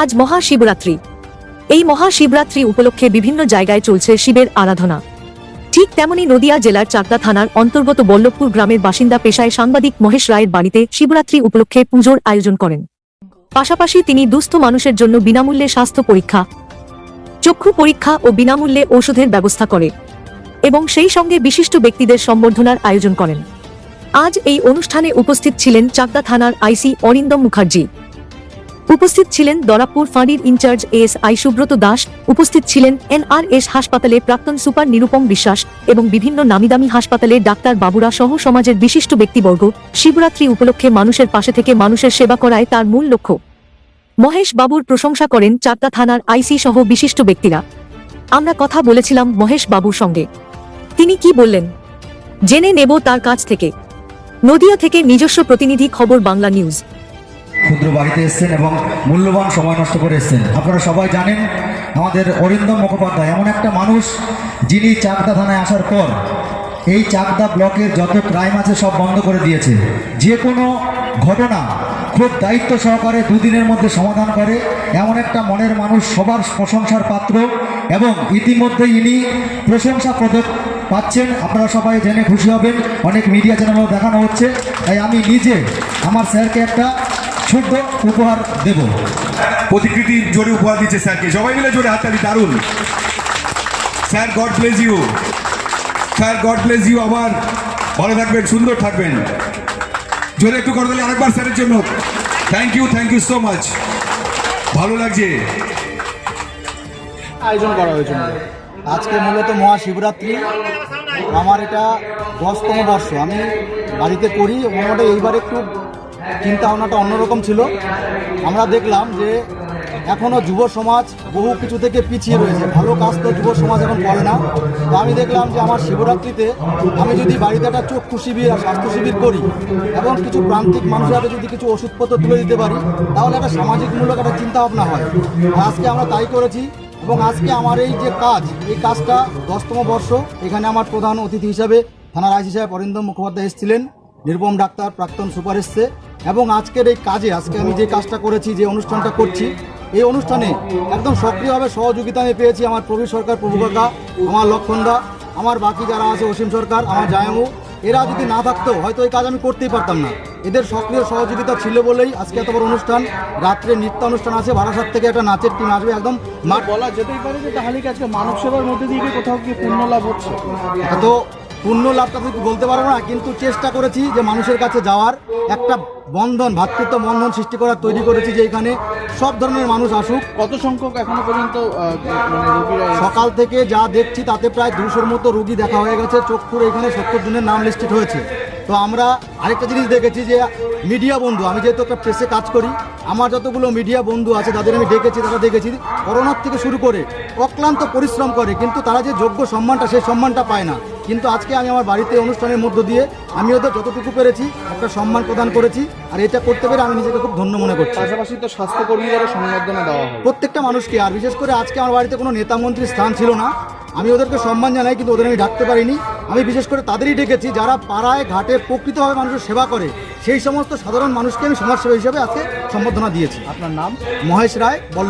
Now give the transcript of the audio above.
আজ মহাশিবরাত্রি। এই মহাশিবরাত্রি উপলক্ষে বিভিন্ন জায়গায় চলছে শিবের আরাধনা। ঠিক তেমনি নদিয়া জেলার চাকদা থানার অন্তর্গত বল্লভপুর গ্রামের বাসিন্দা পেশায় সাংবাদিক মহেশ রায়ের বাড়িতে শিবরাত্রি উপলক্ষে পুজোর আয়োজন করেন। পাশাপাশি তিনি দুস্থ মানুষের জন্য বিনামূল্যে স্বাস্থ্য পরীক্ষা, চক্ষু পরীক্ষা ও বিনামূল্যে ঔষধের ব্যবস্থা করে এবং সেই সঙ্গে বিশিষ্ট ব্যক্তিদের সম্বর্ধনার আয়োজন করেন। আজ এই অনুষ্ঠানে উপস্থিত ছিলেন চাকদা থানার আইসি অরিন্দম মুখার্জি। উপস্থিত ছিলেন দরাপুর ফাঁড়ির in charge S I Subrata Das, উপস্থিত ছিলেন এনআরএস হাসপাতালে প্রাক্তন সুপার নিরুপম বিশ্বাস এবং বিভিন্ন নামিদামি হাসপাতালে ডাক্তার বাবুরা সহ সমাজের বিশিষ্ট ব্যক্তিবর্গ। শিবরাত্রি উপলক্ষে মানুষের পাশে থেকে মানুষের সেবা করায় তার মূল লক্ষ্য। মহেশ বাবুর প্রশংসা করেন চাকদা থানার আইসি সহ বিশিষ্ট ব্যক্তিরা। আমরা কথা বলেছিলাম মহেশ বাবুর সঙ্গে। তিনি কি বললেন? জেনে নেব তার কাছ থেকে। নদিয়া থেকে নিজস্ব প্রতিনিধি খবর বাংলা নিউজ। ক্ষুদ্র বাড়িতে এসেছেন এবং মূল্যবান সময় নষ্ট করে এসেছেন। আপনারা সবাই জানেন, আমাদের অরিন্দম মুখোপাধ্যায় এমন একটা মানুষ যিনি চাকদা থানায় আসার পর এই চাকদা ব্লকের যত ক্রাইম আছে সব বন্ধ করে দিয়েছে। যে কোনো ঘটনা খুব দায়িত্ব সহকারে দুদিনের মধ্যে সমাধান করে, এমন একটা মনের মানুষ সবার প্রশংসার পাত্র এবং ইতিমধ্যে ইনি প্রশংসা পদক পাচ্ছেন। আপনারা সবাই জেনে খুশি হবেন, অনেক মিডিয়া চ্যানেলও দেখানো হচ্ছে। তাই আমি নিজে, আমার স্যারকে একটা ছোট্ট উপহার দেব। প্রতিকৃতি জোরে উপহার দিচ্ছে স্যারকে। সবাই মিলে জোরে হাততালি দারুণ। Sir God bless you sir God bless you আবার ভালো থাকবেন সুন্দর থাকবেন। জোরে একটু করে দিলে আরেকবার স্যারের জন্য। Thank you thank you so much ভালো লাগছে। আয়োজন করা হয়েছিল আজকে মূলত মহাশিবরাত্রি। আমার এটা দশতম বর্ষ। আমি বাড়িতে করি মোটামুটি এইবার একটু চিন্তা ভাবনাটা অন্যরকম ছিল। আমরা দেখলাম যে এখনও যুব সমাজ বহু কিছু থেকে পিছিয়ে রয়েছে। ভালো কাজ তো যুব সমাজ এখন করে না। তো আমি দেখলাম যে আমার শিবরাত্রিতে আমি যদি বাড়িতে একটা চক্ষু শিবির আর স্বাস্থ্য শিবির করি এবং কিছু প্রান্তিক মানুষের হাতে যদি কিছু ওষুধপত্র তুলে দিতে পারি, তাহলে একটা সামাজিক মূলক একটা চিন্তা ভাবনা হয়। আজকে আমরা তাই করেছি এবং আজকে আমার এই যে কাজ, এই কাজটা দশতম বর্ষ, এখানে আমার প্রধান অতিথি হিসাবে থানার আইসি সাহেব অরিন্দম মুখোপাধ্যায় এসেছিলেন। নির্বম ডাক্তার, প্রাক্তন সুপার এসছে। এবং আজকের এই কাজে আজকে আমি যে কাজটা করেছি যে অনুষ্ঠানটা করছি এই অনুষ্ঠানে একদম সক্রিয়ভাবে সহযোগিতা আমি পেয়েছি আমার প্রবীর সরকার প্রভু কাকা আমার লক্ষণদা আমার বাকি যারা আছে অসীম সরকার আমার জায়ামু এরা যদি না থাকতো হয়তো এই কাজ আমি করতেই পারতাম না। এদের সক্রিয় সহযোগিতা ছিল বলেই আজকে এত বড় অনুষ্ঠান। রাত্রে নৃত্য অনুষ্ঠান আছে বারাসাত থেকে একটা নাচের টিম আসবে একদম মাঠ বলা যেতেই পারে যে তাহলে কি আজকে মানব সেবার মধ্যে দিয়ে কোথাও কি পুণ্য লাভ হচ্ছে? এত পূর্ণ লাভটা আমি বলতে পারো না কিন্তু চেষ্টা করেছি যে মানুষের কাছে যাওয়ার একটা বন্ধন ভ্রাতৃত্ব বন্ধন সৃষ্টি করার তৈরি করেছি যে এখানে সব ধরনের মানুষ আসুক। কত সংখ্যক এখনও পর্যন্ত মানে সকাল থেকে যা দেখছি তাতে প্রায় দুশোর মতো রুগী দেখা হয়ে গেছে চক্ষুর এখানে সত্তর জনের নাম লিস্টেড হয়েছে। তো আমরা আরেকটা জিনিস দেখেছি যে মিডিয়া বন্ধু আমি যেহেতু একটা প্রেসে কাজ করি আমার যতগুলো মিডিয়া বন্ধু আছে তাদের আমি ডেকেছি তারা দেখেছি করোনার থেকে শুরু করে অক্লান্ত পরিশ্রম করে কিন্তু তারা যে যোগ্য সম্মানটা সেই সম্মানটা পায় না। কিন্তু আজকে আমি আমার বাড়িতে অনুষ্ঠানের মধ্য দিয়ে আমি ওদের যতটুকু পেরেছি একটা সম্মান প্রদান করেছি আর এটা করতে পেরে আমি নিজেকে খুব ধন্য মনে করছি। পাশাপাশি তো স্বাস্থ্যকর্মীদেরও সংবর্ধনা দেওয়া প্রত্যেকটা মানুষকে আর বিশেষ করে আজকে আমার বাড়িতে কোনো নেতা মন্ত্রীর স্থান ছিল না আমি ওদেরকে সম্মান জানাই কিন্তু ওদের আমি ডাকতে পারিনি। আমি বিশেষ করে তাদেরই ডেকেছি যারা পাড়ায় ঘাটে প্রকৃতভাবে মানুষের সেবা করে। সেই সমস্ত সাধারণ মানুষকে আমি সমাজসেবা হিসেবে আজকে সম্বর্ধনা দিয়েছি। আপনার নাম? মহেশ রায় বল্লভ